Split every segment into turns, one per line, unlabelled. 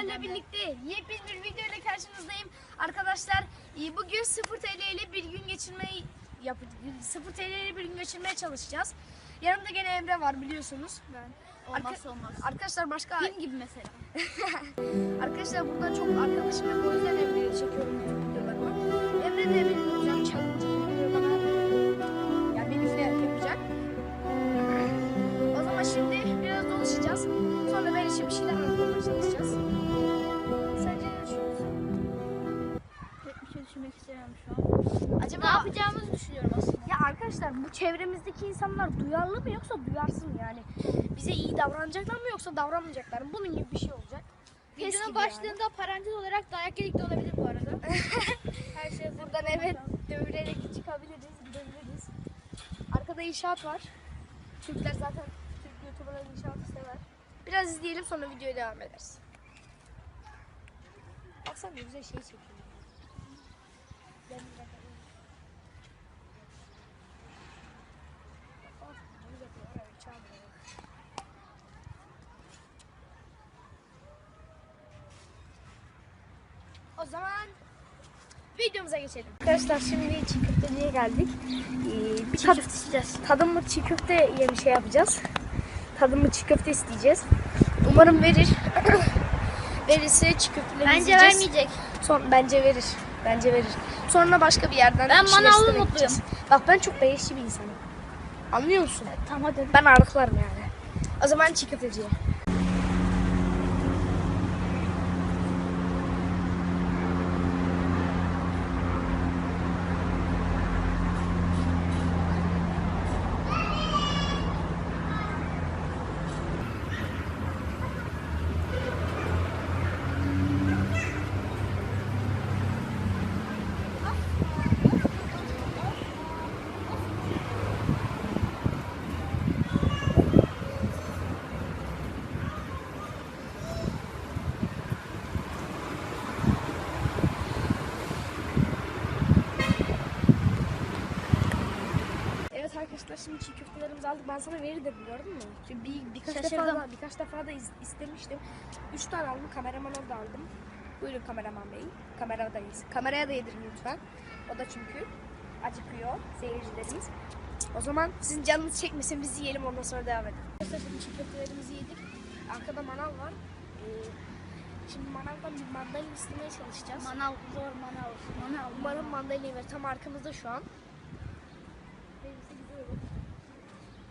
sizlerle birlikte yepyeni bir video ile karşınızdayım. Arkadaşlar e, bugün 0 TL ile bir gün geçirmeyi yap 0 TL ile bir gün geçirmeye çalışacağız. Yanımda gene Emre var biliyorsunuz. Ben.
Olmazsa olmaz.
Arkadaşlar başka
Film gibi mesela.
arkadaşlar burada çok arkadaşım yok o yüzden Emre'yle çekiyorum videolarımı. Emre de benim arkadaşlar bu çevremizdeki insanlar duyarlı mı yoksa duyarsız mı yani? Bize iyi davranacaklar mı yoksa davranmayacaklar mı? Bunun gibi bir şey olacak.
Videonun
yani.
başlığında parantez olarak dayak yedik de olabilir bu arada. Her şey hazır.
Buradan evet dövülerek çıkabiliriz, gidebiliriz. Arkada inşaat var. Türkler zaten Türk YouTuber'lar inşaatı sever. Biraz izleyelim sonra videoya devam ederiz. Baksana güzel şey çekiyor. Ben de bakalım. Of, ne güzel bir ara çalmıyor. O zaman videomuza geçelim. Arkadaşlar şimdi çiğ köfteciye geldik. Ee, bir
Çiğ köfte isteyeceğiz.
tadımlık çiğ köfte yeni şey yapacağız. Tadımlık çiğ köfte isteyeceğiz. Umarım verir. Verirse çiğ köfteleri
Bence vermeyecek.
Son, bence verir. Bence verir. Sonra başka bir yerden
Ben
bir
manavlı mutluyum.
Bak ben çok beleşçi bir insanım. Anlıyor musun?
Tamam hadi.
Ben ağırlıklarım yani. O zaman çiğ köfteciye. Evet arkadaşlar şimdi çiğ köftelerimizi aldık. Ben sana veri dedim gördün mü? Çünkü bir, birkaç defa da, birkaç defa da iz- istemiştim. Üç tane aldım. Kameraman orada aldım. Buyurun kameraman bey. Kameradayız. Kameraya da yedirin lütfen. O da çünkü acıkıyor seyircilerimiz. O zaman sizin canınız çekmesin biz yiyelim ondan sonra devam edelim. Arkadaşlar şimdi çiğ köftelerimizi yedik. Arkada manav var. Ee, şimdi manavdan bir mandalina istemeye çalışacağız.
Manav zor manav. Manav.
Umarım mandalina ver. Tam arkamızda şu an.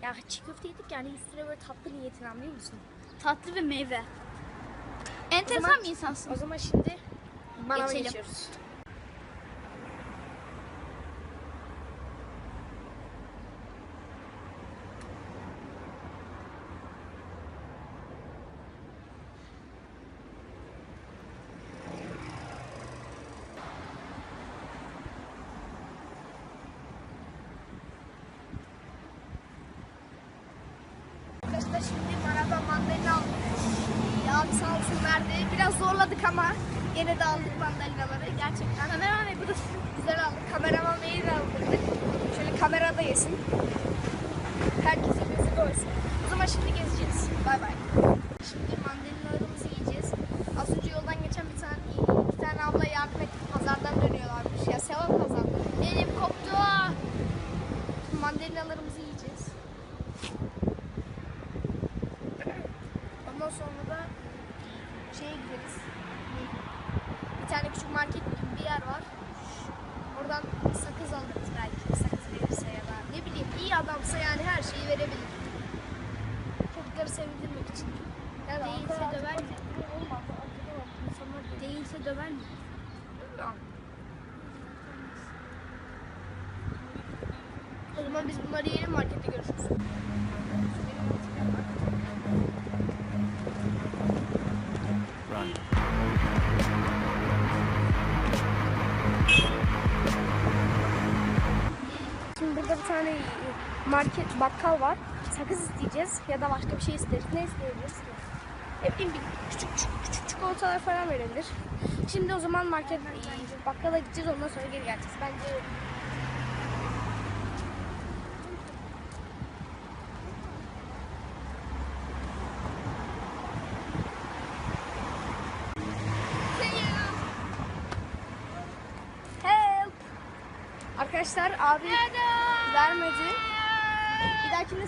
Ya çiğ köfte yedik yani üstüne böyle tatlı niyetini anlıyor musun?
Tatlı bir meyve. Enteresan
zaman-
bir insansın.
O zaman şimdi
Geçelim.
geçiyoruz. Arkadaşlar şimdi manavdan mandalina aldık. Ya abi verdi. Biraz zorladık ama yine de aldık mandalinaları. Gerçekten. Kameraman Bey burası güzel aldık. Kameraman de aldırdık. Şöyle kamerada yesin. Herkesin gözü doysun. O zaman şimdi gezeceğiz. Bay bay. Şimdi mandalinalarımızı yiyeceğiz. Az önce yoldan geçen bir tane iki tane abla yardım etti. Pazardan dönüyorlarmış. Ya sevap pazarda. Elim koptu. Şimdi mandalinalarımızı yiyeceğiz. Ondan sonra da şeye gideriz. Bir tane küçük market gibi bir yer var. Oradan sakız alırız belki. Sakız verirse ya da ne bileyim iyi adamsa yani her şeyi verebilir. Çocukları sevindirmek için. Yani
Değilse döver mi?
Olmaz.
Değilse döver mi?
O zaman biz bunları yiyelim markette tane e, market bakkal var. Sakız isteyeceğiz ya da başka bir şey isteriz. Ne isteyebiliriz ki? Ne bir küçük, küçük küçük çikolatalar falan verilir. Şimdi o zaman market e, bakkala gideceğiz ondan sonra geri geleceğiz. Bence Arkadaşlar abi... Nerede? Vermedi. Bir dahakine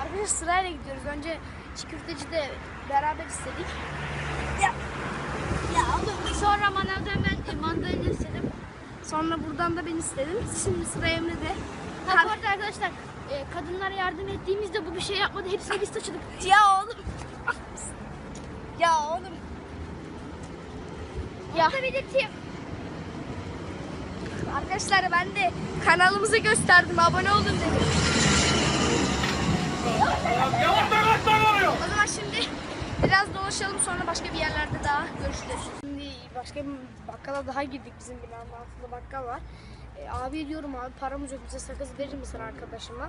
Arkadaşlar sırayla gidiyoruz. Önce çiğ köftecide beraber istedik. Ya. Ya.
Sonra manavdan ben mandalina istedim.
Sonra buradan da ben istedim. Şimdi sıra Emre'de.
Ha, bu arada arkadaşlar e, kadınlara yardım ettiğimizde bu bir şey yapmadı. Hepsini biz taşıdık.
Ya oğlum. Ya oğlum. Ya.
Onu da belirteyim.
Arkadaşlar ben de kanalımızı gösterdim. Abone olun dedim. O zaman şimdi biraz dolaşalım sonra başka bir yerlerde daha görüşürüz. Şimdi başka bir bakkala daha girdik bizim binanın altında bakkal var. E, abi diyorum abi paramız yok bize sakız verir misin arkadaşıma?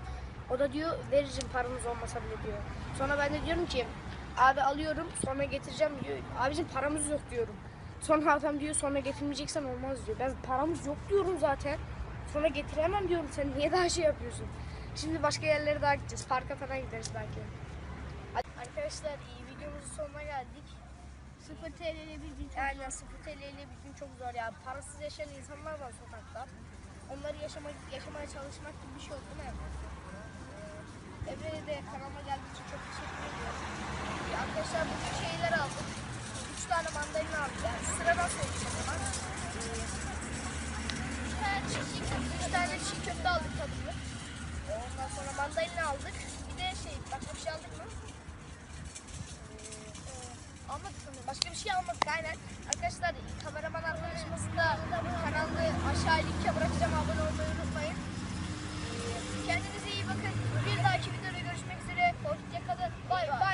O da diyor veririm paramız olmasa bile diyor. Sonra ben de diyorum ki abi alıyorum sonra getireceğim diyor. Abicim paramız yok diyorum. Sonra adam diyor sonra getirmeyeceksen olmaz diyor. Ben paramız yok diyorum zaten. Sonra getiremem diyorum sen niye daha şey yapıyorsun? Şimdi başka yerlere daha gideceğiz. Parka falan gideriz belki. Arkadaşlar iyi videomuzun sonuna geldik.
0 TL ile bir gün çok
Aynen 0 TL ile bir gün çok zor ya. Parasız yaşayan insanlar var sokakta. Onları yaşamak, yaşamaya çalışmak gibi bir şey değil mi Emre? Emre'ye de kanalıma geldiği için çok teşekkür ediyorum. Arkadaşlar bugün şeyler aldık. 3 tane mandalina aldık. Yani sıra nasıl olacak o zaman? 3 tane çiğ köfte, 3 tane çiğ köfte aldık tabii. Ondan sonra mandalina aldık. Bir de şey başka bir şey aldık mı? Ee, almadık sanırım. Başka bir şey almadık aynen. Arkadaşlar kameraman arkadaşımızın da kanalını aşağı linke bırakacağım. Abone olmayı unutmayın. Ee, kendinize iyi bakın. Bir dahaki videoda görüşmek üzere. Hoşçakalın. Bay bay.